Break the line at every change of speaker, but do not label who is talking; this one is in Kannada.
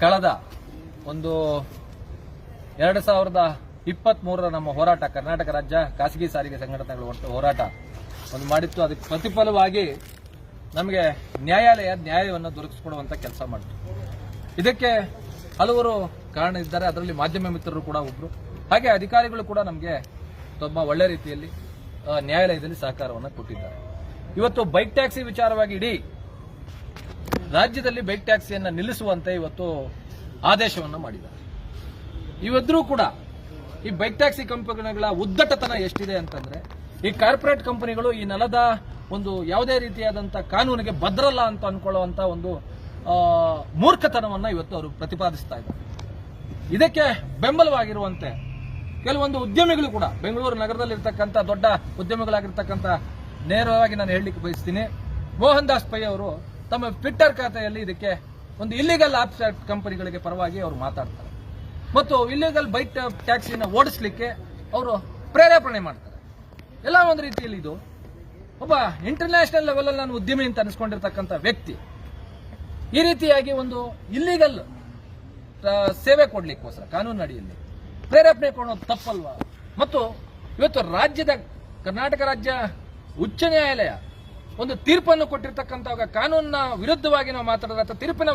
ಕಳೆದ ಒಂದು ಎರಡು ಸಾವಿರದ ಇಪ್ಪತ್ತ್ ಮೂರರ ನಮ್ಮ ಹೋರಾಟ ಕರ್ನಾಟಕ ರಾಜ್ಯ ಖಾಸಗಿ ಸಾರಿಗೆ ಸಂಘಟನೆಗಳ ಒಟ್ಟು ಹೋರಾಟ ಒಂದು ಮಾಡಿತ್ತು. ಅದಕ್ಕೆ ಪ್ರತಿಫಲವಾಗಿ ನಮಗೆ ನ್ಯಾಯಾಲಯ ನ್ಯಾಯವನ್ನು ದೊರಕಿಸಿಕೊಡುವಂತ ಕೆಲಸ ಮಾಡಿತು. ಇದಕ್ಕೆ ಹಲವರು ಕಾರಣ ಇದ್ದಾರೆ. ಅದರಲ್ಲಿ ಮಾಧ್ಯಮ ಮಿತ್ರರು ಕೂಡ ಒಬ್ಬರು ಹಾಗೆ ಅಧಿಕಾರಿಗಳು ಕೂಡ ನಮಗೆ ತುಂಬ ಒಳ್ಳೆ ರೀತಿಯಲ್ಲಿ ನ್ಯಾಯಾಲಯದಲ್ಲಿ ಸಹಕಾರವನ್ನು ಕೊಟ್ಟಿದ್ದಾರೆ. ಇವತ್ತು ಬೈಕ್ ಟ್ಯಾಕ್ಸಿ ವಿಚಾರವಾಗಿ ಇಡೀ ರಾಜ್ಯದಲ್ಲಿ ಬೈಕ್ ಟ್ಯಾಕ್ಸಿಯನ್ನು ನಿಲ್ಲಿಸುವಂತೆ ಇವತ್ತು ಆದೇಶವನ್ನು ಮಾಡಿದ್ದಾರೆ. ಇವಿದ್ರೂ ಕೂಡ ಈ ಬೈಕ್ ಟ್ಯಾಕ್ಸಿ ಕಂಪನಿಗಳ ಉದ್ದಟತನ ಎಷ್ಟಿದೆ ಅಂತಂದ್ರೆ, ಈ ಕಾರ್ಪೊರೇಟ್ ಕಂಪನಿಗಳು ಈ ನೆಲದ ಒಂದು ಯಾವುದೇ ರೀತಿಯಾದಂಥ ಕಾನೂನಿಗೆ ಭದ್ರಲ್ಲ ಅಂತ ಅನ್ಕೊಳ್ಳುವಂಥ ಒಂದು ಮೂರ್ಖತನವನ್ನು ಮೂರ್ಖತನವನ್ನ ಇವತ್ತು ಅವರು ಪ್ರತಿಪಾದಿಸ್ತಾ ಇದ್ದಾರೆ. ಇದಕ್ಕೆ ಬೆಂಬಲವಾಗಿರುವಂತೆ ಕೆಲವೊಂದು ಉದ್ಯಮಿಗಳು ಕೂಡ, ಬೆಂಗಳೂರು ನಗರದಲ್ಲಿರ್ತಕ್ಕಂಥ ದೊಡ್ಡ ಉದ್ಯಮಿಗಳಾಗಿರ್ತಕ್ಕಂಥ, ನೇರವಾಗಿ ನಾನು ಹೇಳಲಿಕ್ಕೆ ಬಯಸ್ತೀನಿ, ಮೋಹನ್ ದಾಸ್ ಪೈ ಅವರು ತಮ್ಮ ಟ್ವಿಟ್ಟರ್ ಖಾತೆಯಲ್ಲಿ ಇದಕ್ಕೆ ಒಂದು ಇಲ್ಲಿಗಲ್ ಆಪ್ ಕಂಪನಿಗಳಿಗೆ ಪರವಾಗಿ ಅವರು ಮಾತಾಡ್ತಾರೆ. ಮತ್ತು ಇಲ್ಲಿಗಲ್ ಬೈಕ್ ಟ್ಯಾಕ್ಸಿನ ಓಡಿಸ್ಲಿಕ್ಕೆ ಅವರು ಪ್ರೇರೇಪಣೆ ಮಾಡ್ತಾರೆ. ಎಲ್ಲ ಒಂದು ರೀತಿಯಲ್ಲಿ ಇದು. ಒಬ್ಬ ಇಂಟರ್ನ್ಯಾಷನಲ್ ಲೆವೆಲಲ್ಲಿ ನಾನು ಉದ್ಯಮಿ ಅಂತ ಅನಿಸ್ಕೊಂಡಿರ್ತಕ್ಕಂಥ ವ್ಯಕ್ತಿ ಈ ರೀತಿಯಾಗಿ ಒಂದು ಇಲ್ಲಿಗಲ್ ಸೇವೆ ಕೊಡ್ಲಿಕ್ಕೋಸ್ಕರ, ಕಾನೂನು ಅಡಿಯಲ್ಲಿ ಪ್ರೇರೇಪಣೆ ಕೊಡೋದು ತಪ್ಪಲ್ವಾ? ಮತ್ತು ಇವತ್ತು ರಾಜ್ಯದ, ಕರ್ನಾಟಕ ರಾಜ್ಯ ಉಚ್ಚ ನ್ಯಾಯಾಲಯ ಒಂದು ತೀರ್ಪನ್ನು ಕೊಟ್ಟಿರ್ತಕ್ಕಂಥ ಕಾನೂನಿನ ವಿರುದ್ಧವಾಗಿ ನಾವು ಮಾತಾಡಿದ್ರೆ ಅಥವಾ ತೀರ್ಪಿನ